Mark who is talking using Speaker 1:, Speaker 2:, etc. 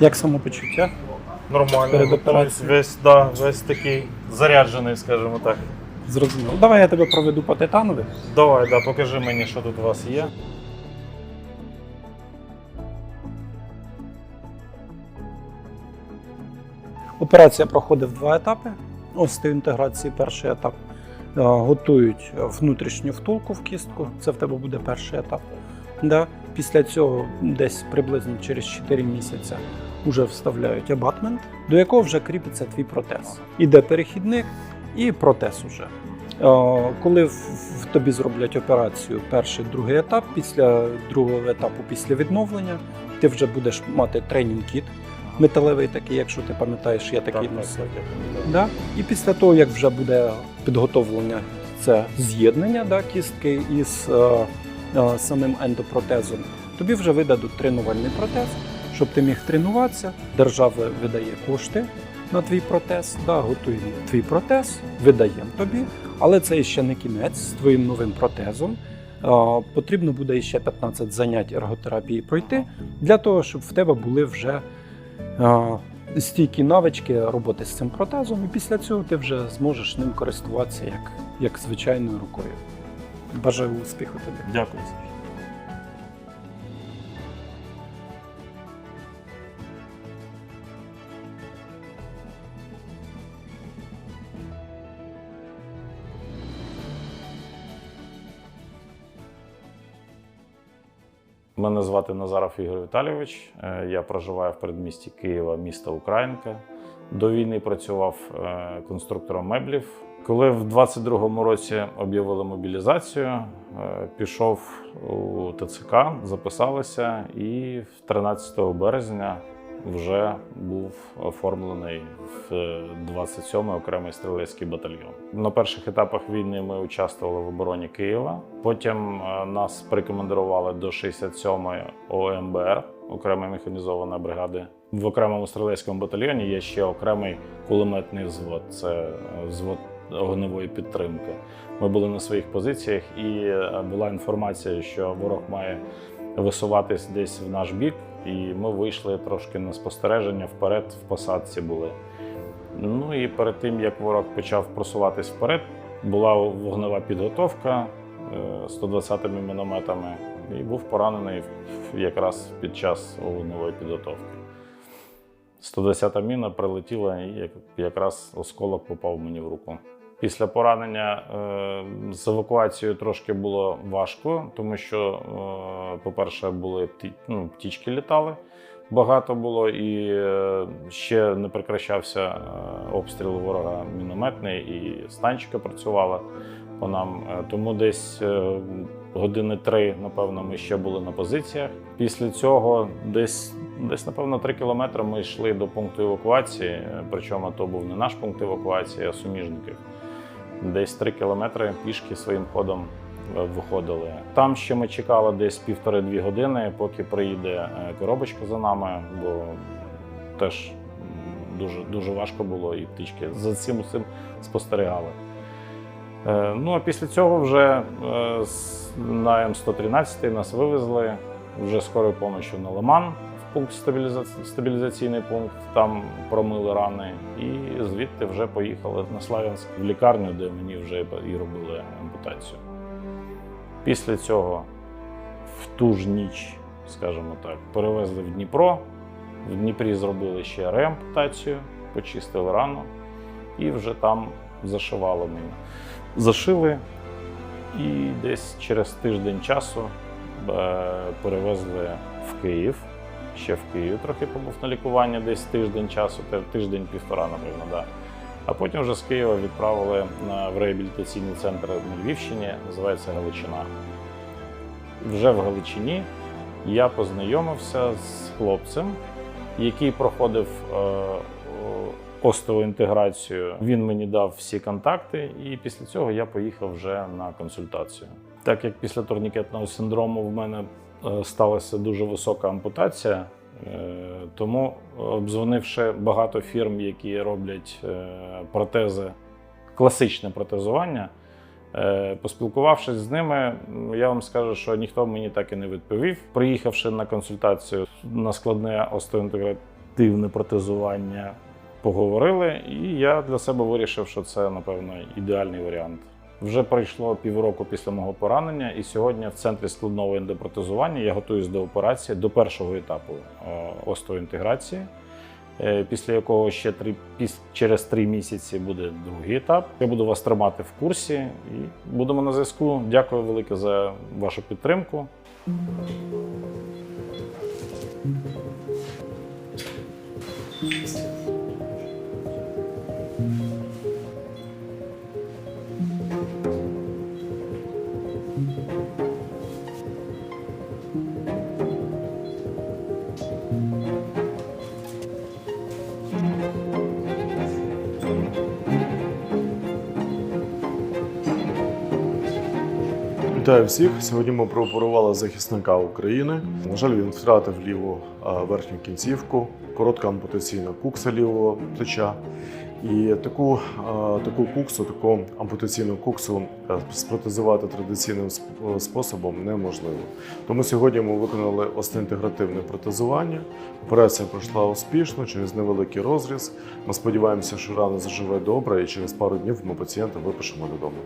Speaker 1: Як самопочуття?
Speaker 2: Нормально.
Speaker 1: Перед операцією?
Speaker 2: Весь, да, весь такий заряджений, скажімо так.
Speaker 1: Зрозуміло. Давай я тебе проведу по титанові.
Speaker 2: Давай, да, покажи мені, що тут у вас є.
Speaker 1: Операція проходить в два етапи. Остеоінтеграції перший етап. Е, Готують внутрішню втулку в кістку. Це в тебе буде перший етап. Да. Після цього десь приблизно через 4 місяці вже вставляють абатмент, до якого вже кріпиться твій протез. Іде перехідник і протез уже. Коли в тобі зроблять операцію, перший, другий етап, після другого етапу, після відновлення, ти вже будеш мати тренінг-кіт металевий такий, якщо ти пам'ятаєш, я такий
Speaker 2: Так, так,
Speaker 1: носив. Да? І після того, як вже буде підготовлення, це з'єднання да, кістки із е, е, самим ендопротезом, тобі вже видадуть тренувальний протез, щоб ти міг тренуватися. Держава видає кошти на твій протез, да, готує твій протез, видаємо тобі. Але це ще не кінець з твоїм новим протезом. Потрібно буде ще 15 занять ерготерапії пройти для того, щоб в тебе були вже стійкі навички роботи з цим протезом, і після цього ти вже зможеш ним користуватися як, як звичайною рукою. Бажаю успіху тобі.
Speaker 2: Дякую. Мене звати Назаров Ігор Віталійович. Е, Я проживаю в передмісті Києва, міста Українка. До війни працював е, конструктором меблів. Коли в 22-му році об'явили мобілізацію, е, пішов у ТЦК, записалися, і 13 березня вже був оформлений в 27-й окремий стрілецький батальйон. На перших етапах війни ми участвували в обороні Києва. Потім е, нас прикомандирували до 67-ї ОМБР, окремої механізованої бригади. В окремому стрілецькому батальйоні є ще окремий кулеметний взвод. Це е, взвод огневої підтримки. Ми були на своїх позиціях, і е, була інформація, що ворог має висуватись десь в наш бік, і ми вийшли трошки на спостереження вперед, в посадці були. Ну і перед тим як ворог почав просуватись вперед, була вогнева підготовка е, 120 ми мінометами, і був поранений якраз під час вогневої підготовки. 110-та міна прилетіла і якраз осколок попав мені в руку. Після поранення е, з евакуацією трошки було важко, тому що, е, по-перше, були пті- ну, птічки літали, багато було, і е, ще не прекращався обстріл ворога мінометний, і станчика працювала по нам. Тому десь години три, напевно, ми ще були на позиціях. Після цього десь, десь напевно, три кілометри ми йшли до пункту евакуації. Причому то був не наш пункт евакуації, а суміжників. Десь три кілометри пішки своїм ходом е, виходили. Там ще ми чекали десь півтори-дві години, поки приїде е, коробочка за нами, бо теж дуже, дуже важко було, і птички за цим усім спостерігали. Е, Ну а після цього вже на М113 нас вивезли вже скорою допомогою на Лиман пункт стабіліза- стабілізаційний пункт. Там промили рани, і звідти вже поїхали на Славянськ в лікарню, де мені вже і робили ампутацію. Після цього в ту ж ніч, скажімо так, перевезли в Дніпро. В Дніпрі зробили ще реампутацію, почистили рану і вже там зашивали мені. Зашили і десь через тиждень часу е, перевезли в Київ. Ще в Києві трохи побув на лікування, десь тиждень часу, тиждень-півтора, напевно, да. А потім вже з Києва відправили в реабілітаційний центр на Львівщині, називається Галичина. Вже в Галичині я познайомився з хлопцем, який проходив е, остеоінтеграцію. Він мені дав всі контакти, і після цього я поїхав вже на консультацію. Так як після турнікетного синдрому в мене е, сталася дуже висока ампутація, е, тому обдзвонивши багато фірм, які роблять е, протези, класичне протезування. Е, Поспілкувавшись з ними, я вам скажу, що ніхто мені так і не відповів. Приїхавши на консультацію на складне остеоінтегра- альтернативне протезування поговорили, і я для себе вирішив, що це, напевно, ідеальний варіант. Вже пройшло півроку після мого поранення, і сьогодні в центрі складного ендопротезування я готуюсь до операції до першого етапу е, остеоінтеграції, е, після якого ще три, через три місяці буде другий етап. Я буду вас тримати в курсі і будемо на зв'язку. Дякую велике за вашу підтримку.
Speaker 3: Вітаю всіх. Сьогодні ми прооперували захисника України. На жаль, він втратив ліву верхню кінцівку, коротка ампутаційна кукса лівого плеча. І таку, таку куксу, таку ампутаційну куксу спротезувати традиційним способом неможливо. Тому сьогодні ми виконали остеінтегративне протезування. Операція пройшла успішно через невеликий розріз. Ми сподіваємося, що рана заживе добре, і через пару днів ми пацієнта випишемо додому.